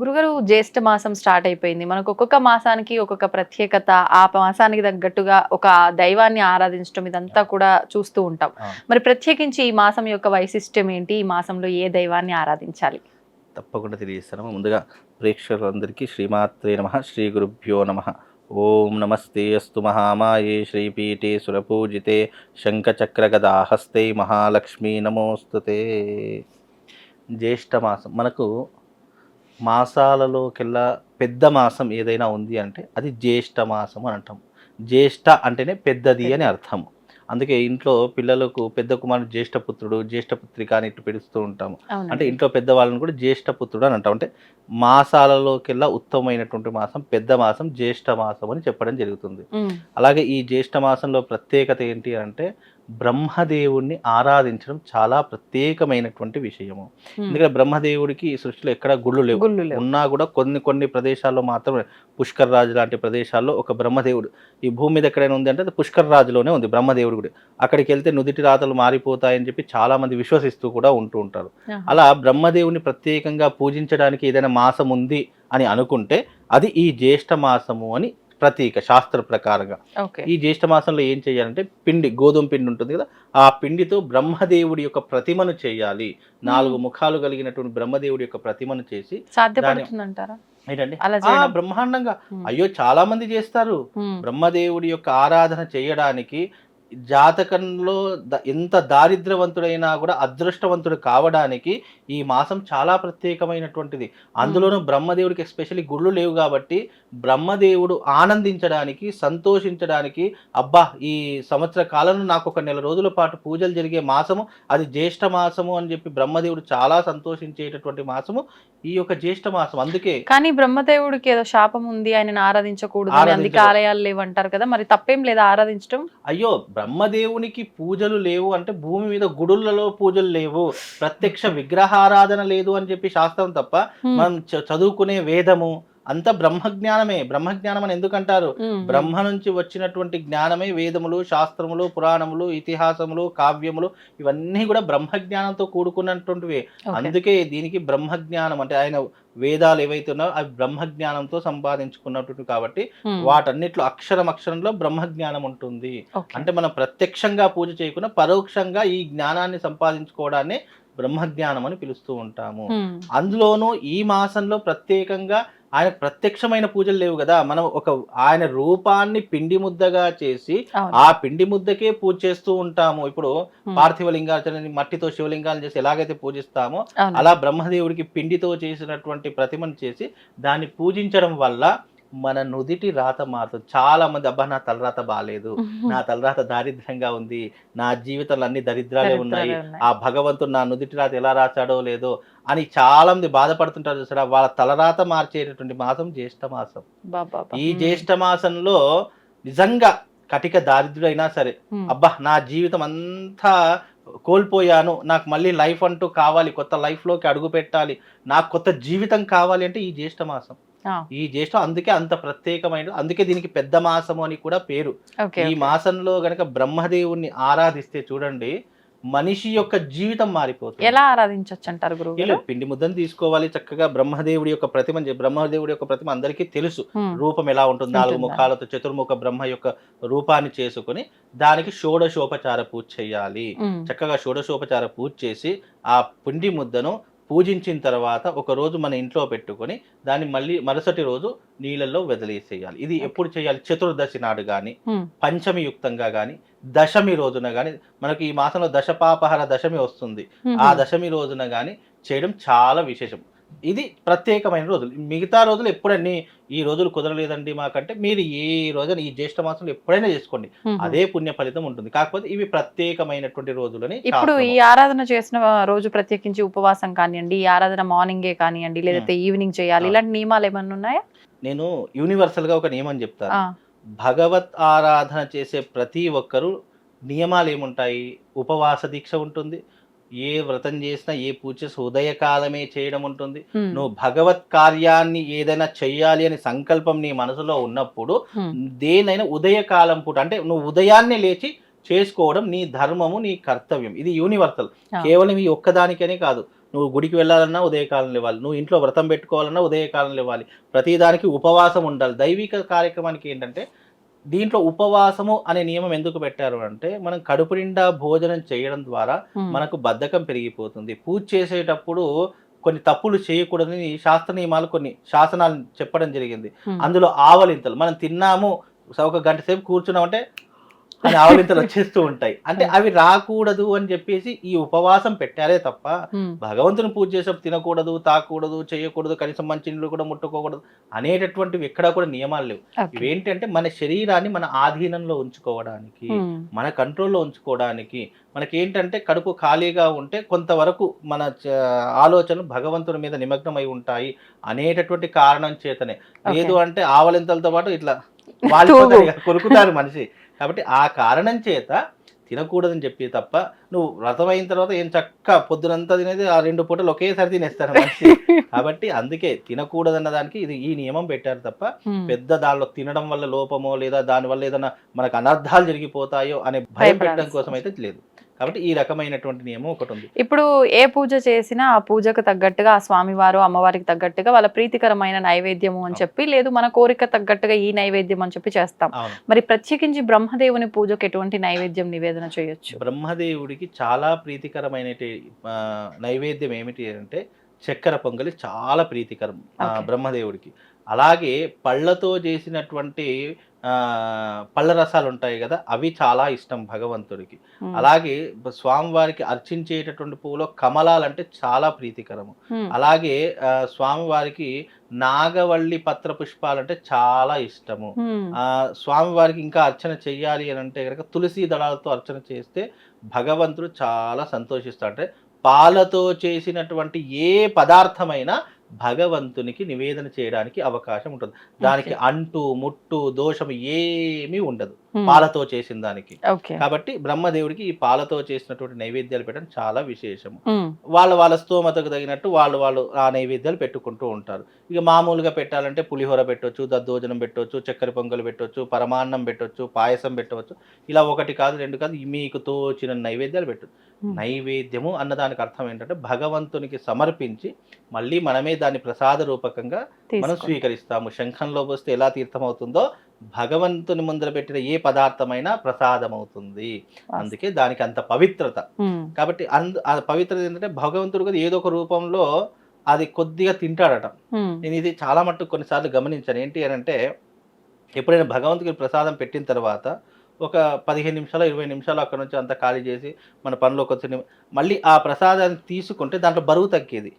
గురుగారు జ్యేష్ఠ మాసం స్టార్ట్ అయిపోయింది. మనకు ఒక్కొక్క మాసానికి ఒక్కొక్క ప్రత్యేకత ఆ మాసానికి తగ్గట్టుగా ఒక దైవాన్ని ఆరాధించడం ఇదంతా కూడా చూస్తూ ఉంటాం. ఆ. మరి ప్రత్యేకించి ఈ మాసం యొక్క వైశిష్ట్యం ఏంటి? ఈ మాసంలో ఏ దైవాన్ని ఆరాధించాలి? తప్పకుండా తెలియజేస్తాను. ముందుగా ప్రేక్షకులందరికీ శ్రీమాత్రే నమ శ్రీ గురుభ్యో నమ. ఓం నమస్తే అస్తు మహామాయే శ్రీపీఠే సురపూజితే శంఖచక్రగదాహస్తే మహాలక్ష్మీ నమోస్తుతే. జ్యేష్ఠమాసం మనకు మాసాలలోకెల్లా పెద్ద మాసం ఏదైనా ఉంది అంటే అది జ్యేష్ఠ మాసం అని అంటాం. జ్యేష్ఠ అంటేనే పెద్దది అని అర్థం. అందుకే ఇంట్లో పిల్లలకు పెద్ద కుమారుడు జ్యేష్ఠ పుత్రుడు జ్యేష్ఠ పుత్రిక అని ఇట్టు పిలుస్తూ ఉంటాము. అంటే ఇంట్లో పెద్దవాళ్ళని కూడా జ్యేష్ఠ పుత్రుడు అని అంటాం. అంటే మాసాలలోకెల్లా ఉత్తమమైనటువంటి మాసం పెద్ద మాసం జ్యేష్ఠ మాసం అని చెప్పడం జరుగుతుంది. అలాగే ఈ జ్యేష్ఠ మాసంలో ప్రత్యేకత ఏంటి అంటే బ్రహ్మదేవుణ్ణి ఆరాధించడం చాలా ప్రత్యేకమైనటువంటి విషయము. ఎందుకంటే బ్రహ్మదేవుడికి ఈ సృష్టిలో ఎక్కడ గుళ్ళు లేవు. ఉన్నా కూడా కొన్ని కొన్ని ప్రదేశాల్లో మాత్రమే పుష్కర్ రాజు లాంటి ప్రదేశాల్లో ఒక బ్రహ్మదేవుడు ఈ భూమి మీద ఎక్కడైనా ఉంది అంటే అది పుష్కర్ రాజులోనే ఉంది బ్రహ్మదేవుడు గుడి అక్కడికి వెళ్తే నుదిటి రాతలు మారిపోతాయని చెప్పి చాలా మంది విశ్వసిస్తూ కూడా ఉంటూ ఉంటారు. అలా బ్రహ్మదేవుని ప్రత్యేకంగా పూజించడానికి ఏదైనా మాసం ఉంది అని అనుకుంటే అది ఈ జ్యేష్ఠ మాసము అని ప్రతీక శాస్త్ర ప్రకారంగా. ఈ జ్యేష్ఠ మాసంలో ఏం చేయాలంటే పిండి గోధుమ పిండి ఉంటుంది కదా ఆ పిండితో బ్రహ్మదేవుడి యొక్క ప్రతిమను చేయాలి. నాలుగు ముఖాలు కలిగినటువంటి బ్రహ్మదేవుడి యొక్క ప్రతిమను చేసి సాధ్యపడుతుందంటారా? ఏంటండి? బ్రహ్మాండంగా. అయ్యో చాలా మంది చేస్తారు. బ్రహ్మదేవుడి యొక్క ఆరాధన చేయడానికి జాతకంలో ఎంత దారిద్ర్యవంతుడైనా కూడా అదృష్టవంతుడు కావడానికి ఈ మాసం చాలా ప్రత్యేకమైనటువంటిది. అందులోనూ బ్రహ్మదేవుడికి ఎస్పెషల్లీ గుళ్ళు లేవు కాబట్టి బ్రహ్మదేవుడు ఆనందించడానికి సంతోషించడానికి అబ్బా ఈ సంవత్సర కాలంలో నాకు ఒక నెల రోజుల పాటు పూజలు జరిగే మాసము అది జ్యేష్ఠ మాసము అని చెప్పి బ్రహ్మదేవుడు చాలా సంతోషించేటటువంటి మాసము ఈ యొక్క జ్యేష్ఠ మాసం. అందుకే కానీ బ్రహ్మదేవుడికి ఏదో శాపం ఉంది ఆయనను ఆరాధించకూడదు అందుకే ఆరాధించకూడదు. ఆలయాలు లేవంటారు కదా మరి తప్పేం లేదా ఆరాధించడం అయ్యో బ్రహ్మదేవునికి పూజలు లేవు అంటే భూమి మీద గుడులలో పూజలు లేవు. ప్రత్యక్ష విగ్రహారాధన లేదు అని చెప్పి శాస్త్రం తప్ప మనం చదువుకునే వేదము అంతా బ్రహ్మజ్ఞానమే. బ్రహ్మజ్ఞానం అని ఎందుకంటారు బ్రహ్మ నుంచి వచ్చినటువంటి జ్ఞానమే వేదములు శాస్త్రములు పురాణములు ఇతిహాసములు కావ్యములు ఇవన్నీ కూడా బ్రహ్మజ్ఞానంతో కూడుకున్నటువంటివి. అందుకే దీనికి బ్రహ్మజ్ఞానం అంటే ఆయన వేదాలు ఏవైతే ఉన్నాయో అవి బ్రహ్మజ్ఞానంతో సంపాదించుకున్నటువంటి కాబట్టి వాటన్నిటిలో అక్షరం అక్షరంలో బ్రహ్మజ్ఞానం ఉంటుంది. అంటే మనం ప్రత్యక్షంగా పూజ చేయకుండా పరోక్షంగా ఈ జ్ఞానాన్ని సంపాదించుకోవడాన్ని బ్రహ్మజ్ఞానం అని పిలుస్తూ ఉంటాము. అందులోనూ ఈ మాసంలో ప్రత్యేకంగా ఆయన ప్రత్యక్షమైన పూజలు లేవు కదా మనం ఒక ఆయన రూపాన్ని పిండి ముద్దగా చేసి. ఆ పిండి ముద్దకే పూజ చేస్తూ ఉంటాము ఇప్పుడు పార్థివ మట్టితో శివలింగాలు చేసి ఎలాగైతే పూజిస్తామో. అలా బ్రహ్మదేవుడికి పిండితో చేసినటువంటి ప్రతిమను చేసి దాన్ని పూజించడం వల్ల మన నుదిటి రాత మారుతుంది. చాలా మంది అబ్బా నా తలరాత బాగాలేదు నా తలరాత దారిద్ర్యంగా ఉంది. నా జీవితంలో అన్ని దరిద్రాలే ఉన్నాయి. ఆ భగవంతుడు నా నుదిటి రాత ఎలా రాశాడో లేదో అని చాలా మంది బాధపడుతుంటారు చూసారా? వాళ్ళ తలరాత మార్చేటటువంటి మాసం జ్యేష్ఠ మాసం. ఈ జ్యేష్ఠ మాసంలో నిజంగా కటిక దారిద్రుడైనా సరే అబ్బా నా జీవితం అంతా కోల్పోయాను. నాకు మళ్ళీ లైఫ్ అంటూ కావాలి. కొత్త లైఫ్లోకి అడుగు పెట్టాలి. నాకు కొత్త జీవితం కావాలి అంటే ఈ జ్యేష్ఠ మాసం ఈ జ్యేష్ఠం అందుకే అంత ప్రత్యేకమైన అందుకే దీనికి పెద్ద మాసము అని కూడా పేరు. ఈ. మాసంలో గనక బ్రహ్మదేవుణ్ణి ఆరాధిస్తే చూడండి మనిషి యొక్క జీవితం మారిపోతుంది. ఎలా ఆరాధించవచ్చు అంటారు గురువు పిండి ముద్దను తీసుకోవాలి చక్కగా బ్రహ్మదేవుడి యొక్క ప్రతిమ బ్రహ్మదేవుడి యొక్క ప్రతిమ అందరికీ తెలుసు. రూపం ఎలా ఉంటుంది? నాలుగు? ముఖాలతో చతుర్ముఖ బ్రహ్మ యొక్క రూపాన్ని చేసుకుని దానికి షోడశోపచార పూజ చేయాలి. చక్కగా షోడశోపచార పూజ చేసి ఆ పిండి ముద్దను పూజించిన తర్వాత ఒక రోజు మన ఇంట్లో పెట్టుకొని దాన్ని మళ్ళీ మరుసటి రోజు నీళ్ళల్లో వదిలేసేయాలి. ఇది ఎప్పుడు చేయాలి? చతుర్దశి నాడు కానీ పంచమి యుక్తంగా కానీ దశమి రోజున కానీ మనకి ఈ మాసంలో దశపాపహర దశమి వస్తుంది. ఆ దశమి రోజున కానీ చేయడం చాలా విశేషం. ఇది ప్రత్యేకమైన రోజులు. మిగతా రోజులు ఎప్పుడన్నీ ఈ రోజులు కుదరలేదండి మాకంటే మీరు ఏ రోజున ఈ జ్యేష్ఠ మాసంలో ఎప్పుడైనా చేసుకోండి. అదే పుణ్య ఫలితం ఉంటుంది. కాకపోతే ఇవి ప్రత్యేకమైనటువంటి రోజులని ఇప్పుడు ఈ. ఆరాధన చేసిన రోజు ప్రత్యేకించి ఉపవాసం కానివ్వండి ఈ ఆరాధన మార్నింగే కానివ్వండి లేదంటే ఈవినింగ్ చేయాలి. ఇలాంటి నియమాలు ఏమన్నా ఉన్నాయా? నేను యూనివర్సల్గా ఒక నియమం చెప్తాను. భగవత్ ఆరాధన చేసే ప్రతి ఒక్కరూ నియమాలు ఏముంటాయి? ఉపవాస దీక్ష ఉంటుంది ఏ వ్రతం చేసినా ఏ పూజ ఉదయకాలమే చేయడం ఉంటుంది. నువ్వు భగవత్ కార్యాన్ని ఏదైనా చెయ్యాలి అని సంకల్పం నీ మనసులో ఉన్నప్పుడు దేనైనా ఉదయకాలం పూట అంటే నువ్వు ఉదయాన్నే లేచి చేసుకోవడం నీ ధర్మము నీ కర్తవ్యం. ఇది యూనివర్సల్. కేవలం ఈ ఒక్కదానికనే కాదు. నువ్వు గుడికి వెళ్ళాలన్నా ఉదయకాలం లేవాలి. నువ్వు ఇంట్లో వ్రతం పెట్టుకోవాలన్నా ఉదయకాలం లేవాలి. ప్రతిదానికి ఉపవాసం ఉండాలి. దైవిక కార్యక్రమానికి ఏంటంటే దీంట్లో ఉపవాసము అనే నియమం ఎందుకు పెట్టారు అంటే మనం కడుపు నిండా భోజనం చేయడం ద్వారా మనకు బద్ధకం పెరిగిపోతుంది. పూజ చేసేటప్పుడు కొన్ని తప్పులు చేయకూడదని శాస్త్ర నియమాలు కొన్ని శాసనాలు చెప్పడం జరిగింది. అందులో ఆవలింతలు. మనం తిన్నాము ఒక గంట సేపు కూర్చున్నామంటే అని ఆవలింతలు వచ్చేస్తూ ఉంటాయి. అంటే అవి రాకూడదు అని చెప్పేసి ఈ ఉపవాసం పెట్టారే తప్ప భగవంతుని పూజ చేసేప్పుడు తినకూడదు తాకూడదు చేయకూడదు కనీసం మంచినీళ్ళు కూడా ముట్టుకోకూడదు అనేటటువంటివి ఎక్కడా కూడా నియమాలు లేవు. ఇవేంటంటే మన శరీరాన్ని మన ఆధీనంలో ఉంచుకోవడానికి మన కంట్రోల్లో ఉంచుకోవడానికి మనకి ఏంటంటే కడుపు ఖాళీగా ఉంటే కొంతవరకు మన ఆలోచనలు భగవంతుని మీద నిమగ్నమై ఉంటాయి అనేటటువంటి కారణం చేతనే. లేదు అంటే ఆవలింతలతో పాటు ఇట్లా వాళ్ళు కొరుకుతారు మనిషి. కాబట్టి ఆ కారణం చేత తినకూడదని చెప్పి తప్ప నువ్వు వ్రతం అయిన తర్వాత ఏం చక్క పొద్దునంతా తినేది ఆ రెండు పూటలు ఒకేసారి తినేస్తారు మనిషి. కాబట్టి అందుకే తినకూడదన్న దానికి ఇది ఈ నియమం పెట్టారు తప్ప పెద్ద దానిలో తినడం వల్ల లోపమో లేదా దాని వల్ల ఏదైనా మనకు అనర్థాలు జరిగిపోతాయో అనే భయం పెట్టడం కోసం అయితే లేదు. కాబట్టి ఈ రకమైనటువంటి నియమం ఒకటి ఉంది. ఇప్పుడు ఏ పూజ చేసినా ఆ పూజకు తగ్గట్టుగా ఆ స్వామివారు అమ్మవారికి తగ్గట్టుగా వాళ్ళ ప్రీతికరమైన నైవేద్యము అని చెప్పి లేదు మన కోరిక తగ్గట్టుగా ఈ నైవేద్యం అని చెప్పి చేస్తాం. మరి ప్రత్యేకించి బ్రహ్మదేవుని పూజకు ఎటువంటి నైవేద్యం నివేదన చేయొచ్చు? బ్రహ్మదేవుడికి చాలా ప్రీతికరమైన నైవేద్యం ఏమిటి అంటే చక్కెర పొంగలి చాలా ప్రీతికరం. బ్రహ్మదేవుడికి. అలాగే పళ్ళతో చేసినటువంటి పళ్ళ రసాలు ఉంటాయి కదా అవి చాలా ఇష్టం భగవంతుడికి. అలాగే స్వామివారికి అర్చించేటటువంటి పువ్వులో కమలాలంటే చాలా ప్రీతికరము. అలాగే స్వామివారికి నాగవల్లి పత్ర పుష్పాలంటే చాలా ఇష్టము. ఆ స్వామివారికి ఇంకా అర్చన చెయ్యాలి అని అంటే కనుక తులసి దళాలతో అర్చన చేస్తే భగవంతుడు చాలా సంతోషిస్తాడు. అంటే పాలతో చేసినటువంటి ఏ పదార్థమైనా భగవంతునికి నివేదన చేయడానికి అవకాశం ఉంటుంది దానికి. అంటు ముట్టు దోషం ఏమీ ఉండదు పాలతో చేసిన దానికి. కాబట్టి బ్రహ్మదేవుడికి ఈ పాలతో చేసినటువంటి నైవేద్యాలు పెట్టడం చాలా విశేషము. వాళ్ళ వాళ్ళ స్తోమతకు తగినట్టు వాళ్ళు వాళ్ళు ఆ నైవేద్యాలు పెట్టుకుంటూ ఉంటారు. ఇక మామూలుగా పెట్టాలంటే పులిహోర పెట్టొచ్చు దద్దోజనం పెట్టొచ్చు చక్కెర పొంగలు పెట్టొచ్చు పరమాన్నం పెట్టొచ్చు పాయసం పెట్టవచ్చు. ఇలా ఒకటి కాదు రెండు కాదు మీకు తోచిన నైవేద్యాలు పెట్టు. నైవేద్యము అన్నదానికి అర్థం ఏంటంటే భగవంతునికి సమర్పించి మళ్ళీ మనమే దాన్ని ప్రసాద రూపకంగా మనం. స్వీకరిస్తాము. శంఖంలో పోస్తే ఎలా తీర్థం అవుతుందో భగవంతుని ముందర పెట్టిన ఏ పదార్థమైనా ప్రసాదం అవుతుంది అందుకే దానికి అంత పవిత్రత. కాబట్టి అందు ఆ పవిత్రత ఏంటంటే భగవంతుడు కూడా ఏదో ఒక రూపంలో అది కొద్దిగా తింటాడట. నేను ఇది చాలా మట్టుకు కొన్నిసార్లు గమనించాను. ఏంటి అని అంటే ఎప్పుడైనా భగవంతుడికి ప్రసాదం పెట్టిన తర్వాత ఒక పదిహేను నిమిషాలు ఇరవై నిమిషాలు అక్కడ నుంచి అంతా ఖాళీ చేసి మన పనిలో కొంచెం మళ్ళీ ఆ ప్రసాదాన్ని తీసుకుంటే దాంట్లో బరువు తగ్గేది.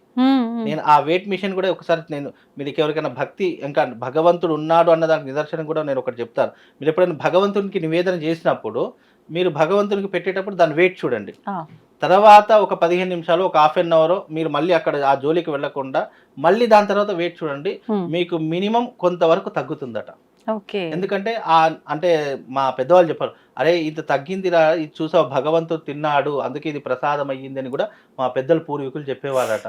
నేను ఆ వెయిట్ మిషన్ కూడా ఒకసారి నేను మీకు ఎవరికైనా భక్తి ఇంకా భగవంతుడు ఉన్నాడు అన్న దానికి నిదర్శనం కూడా నేను ఒకటి చెప్తాను. మీరు ఎప్పుడైనా భగవంతునికి నివేదన చేసినప్పుడు మీరు భగవంతునికి పెట్టేటప్పుడు దాని వెయిట్ చూడండి. తర్వాత ఒక పదిహేను నిమిషాలు ఒక హాఫ్ అన్ అవర్ మీరు మళ్ళీ అక్కడ ఆ జోలికి వెళ్ళకుండా మళ్ళీ దాని తర్వాత వెయిట్ చూడండి. మీకు మినిమం కొంతవరకు తగ్గుతుందట. ఎందుకంటే ఆ అంటే మా పెద్దవాళ్ళు చెప్పారు అరే ఇంత తగ్గిందిరా ఇది చూసావు భగవంతుడు తిన్నాడు అందుకే ఇది ప్రసాదం అయ్యింది అని కూడా మా పెద్దల పూర్వీకులు చెప్పేవారట.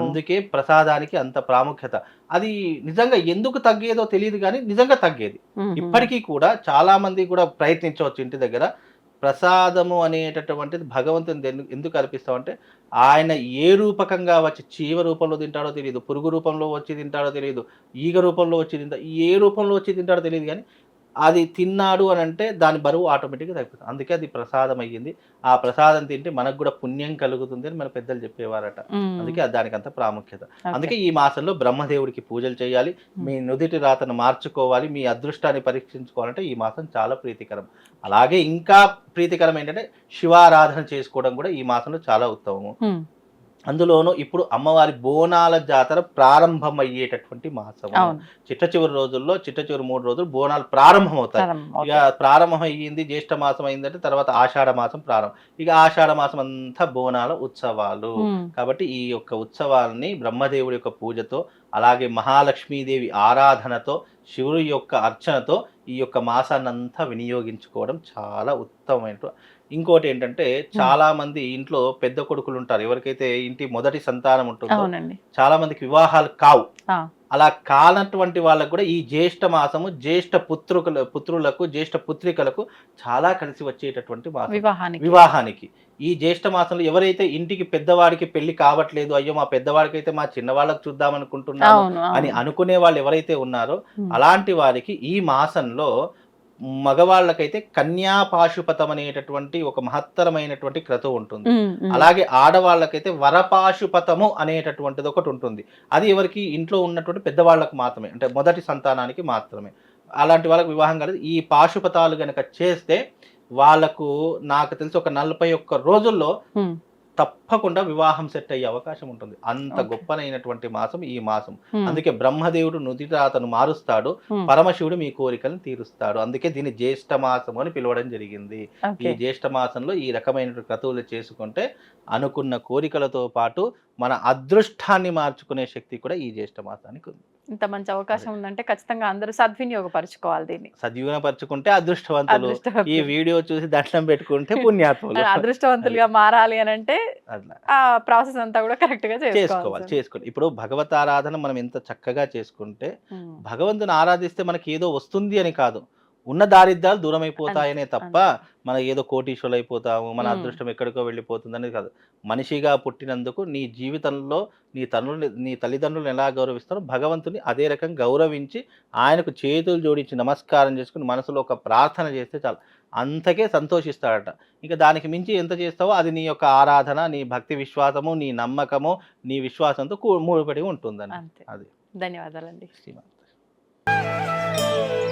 అందుకే ప్రసాదానికి అంత ప్రాముఖ్యత. అది నిజంగా ఎందుకు తగ్గేదో తెలియదు కానీ నిజంగా తగ్గేది. ఇప్పటికీ కూడా చాలా మంది కూడా ప్రయత్నించవచ్చు ఇంటి దగ్గర. ప్రసాదము అనేటటువంటిది భగవంతుని ఎందు- ఎందుకు అర్పిస్తామంటే ఆయన ఏ రూపకంగా వచ్చి చీవ రూపంలో తింటాడో తెలియదు పురుగు రూపంలో వచ్చి తింటాడో తెలియదు ఈగ రూపంలో వచ్చి తింటా ఏ రూపంలో వచ్చి తింటాడో తెలియదు కానీ అది తిన్నాడు అని అంటే దాని బరువు ఆటోమేటిక్గా తగ్గుతుంది అందుకే అది ప్రసాదం అయ్యింది ఆ ప్రసాదం తింటే మనకు కూడా పుణ్యం కలుగుతుంది అని మన పెద్దలు చెప్పేవారట. అందుకే దానికి అంత ప్రాముఖ్యత. అందుకే ఈ మాసంలో బ్రహ్మదేవుడికి పూజలు చేయాలి. మీ నుదిటి రాతను మార్చుకోవాలి. మీ అదృష్టాన్ని పరీక్షించుకోవాలంటే ఈ మాసం చాలా ప్రీతికరం. అలాగే ఇంకా ప్రీతికరం ఏంటంటే శివారాధన చేసుకోవడం కూడా ఈ మాసంలో చాలా ఉత్తమము. అందులోనూ ఇప్పుడు అమ్మవారి బోనాల జాతర ప్రారంభం అయ్యేటటువంటి మాసం చిట్ట చివరి రోజుల్లో చిట్ట చివరి మూడు రోజులు బోనాలు ప్రారంభం అవుతాయి ఇక. ప్రారంభం అయ్యింది జ్యేష్ఠ మాసం అయిందంటే తర్వాత ఆషాఢ మాసం ప్రారంభం. ఇక ఆషాఢ మాసం అంతా బోనాల ఉత్సవాలు. కాబట్టి ఈ యొక్క ఉత్సవాలని బ్రహ్మదేవుడి యొక్క పూజతో అలాగే మహాలక్ష్మీదేవి ఆరాధనతో శివుడి యొక్క అర్చనతో ఈ యొక్క మాసాన్నంతా వినియోగించుకోవడం చాలా ఉత్తమం ఉత్తమమైన ఇంకోటి ఏంటంటే చాలా మంది ఇంట్లో పెద్ద కొడుకులు ఉంటారు. ఎవరికైతే ఇంటి మొదటి సంతానం ఉంటుందో చాలా మందికి వివాహాలు కావు. అలా కానటువంటి వాళ్ళకు కూడా ఈ జ్యేష్ఠ మాసము జ్యేష్ఠ పుత్రుకుల పుత్రులకు జ్యేష్ఠ పుత్రికలకు చాలా కలిసి వచ్చేటటువంటి మాసం. వివాహానికి. ఈ జ్యేష్ఠ మాసంలో ఎవరైతే ఇంటికి పెద్దవాడికి పెళ్ళి కావట్లేదు అయ్యో మా పెద్దవాడికి అయితే మా చిన్నవాళ్ళకి చూద్దాం అనుకుంటున్నాము అవును అని. అనుకునే వాళ్ళు ఎవరైతే ఉన్నారో. అలాంటి వారికి ఈ మాసంలో మగవాళ్ళకైతే కన్యా పాశుపతం అనేటటువంటి ఒక మహత్తరమైనటువంటి క్రతువు ఉంటుంది. అలాగే ఆడవాళ్ళకైతే వరపాశుపతము అనేటటువంటిది ఒకటి ఉంటుంది. అది ఎవరికి? ఇంట్లో ఉన్నటువంటి పెద్దవాళ్ళకు మాత్రమే. అంటే మొదటి సంతానానికి మాత్రమే. అలాంటి వాళ్ళకి వివాహం కాలేదు. ఈ పాశుపతాలు గనక చేస్తే వాళ్ళకు నాకు తెలిసి ఒక నలభై ఒక్క రోజుల్లో తప్పకుండా వివాహం సెట్ అయ్యే అవకాశం ఉంటుంది అంత. గొప్పనైనటువంటి మాసం ఈ మాసం అందుకే బ్రహ్మదేవుడు నుదిట అతను మారుస్తాడు. పరమశివుడు మీ కోరికలను తీరుస్తాడు అందుకే దీన్ని జ్యేష్ఠ మాసం అని పిలవడం జరిగింది ఈ. జ్యేష్ఠ మాసంలో ఈ రకమైన క్రతువులు చేసుకుంటే అనుకున్న కోరికలతో పాటు మన అదృష్టాన్ని మార్చుకునే శక్తి కూడా ఈ జ్యేష్ఠ మాసానికి ఉంది. ఇంత మంచి అవకాశం ఉందంటే ఖచ్చితంగా అందరూ సద్వినియోగపరచుకోవాలి దీన్ని. సద్వినియోగపరచుకుంటే అదృష్టవంతులు. ఈ. వీడియో చూసి దండం పెట్టుకుంటే పుణ్యాత్ములు. అదృష్టవంతులుగా మారాలి అని అంటే ఆ ప్రాసెస్ అంతా కూడా కరెక్ట్గా చేసుకోవాలి చేసుకోవాలి. ఇప్పుడు భగవత్ ఆరాధన మనం ఎంత చక్కగా చేసుకుంటే భగవంతుని ఆరాధిస్తే మనకి ఏదో వస్తుంది అని కాదు. ఉన్న దారిద్ర్యాలు దూరం అయిపోతాయనే తప్ప మన ఏదో కోటీశ్వరులు అయిపోతాము మన. అదృష్టం ఎక్కడికో వెళ్ళిపోతుంది అనేది కాదు. మనిషిగా పుట్టినందుకు నీ జీవితంలో నీ తల్లుని నీ తల్లిదండ్రులను ఎలా గౌరవిస్తారో భగవంతుని అదే రకం గౌరవించి ఆయనకు చేతులు జోడించి నమస్కారం చేసుకుని మనసులో ఒక ప్రార్థన చేస్తే చాలు. అంతకే సంతోషిస్తాడట. ఇంకా దానికి మించి ఎంత చేస్తావో అది నీ యొక్క ఆరాధన నీ భక్తి విశ్వాసము నీ నమ్మకము నీ విశ్వాసంతో కూ- ముడిపడి ఉంటుందని అది. ధన్యవాదాలండి. శ్రీమాన్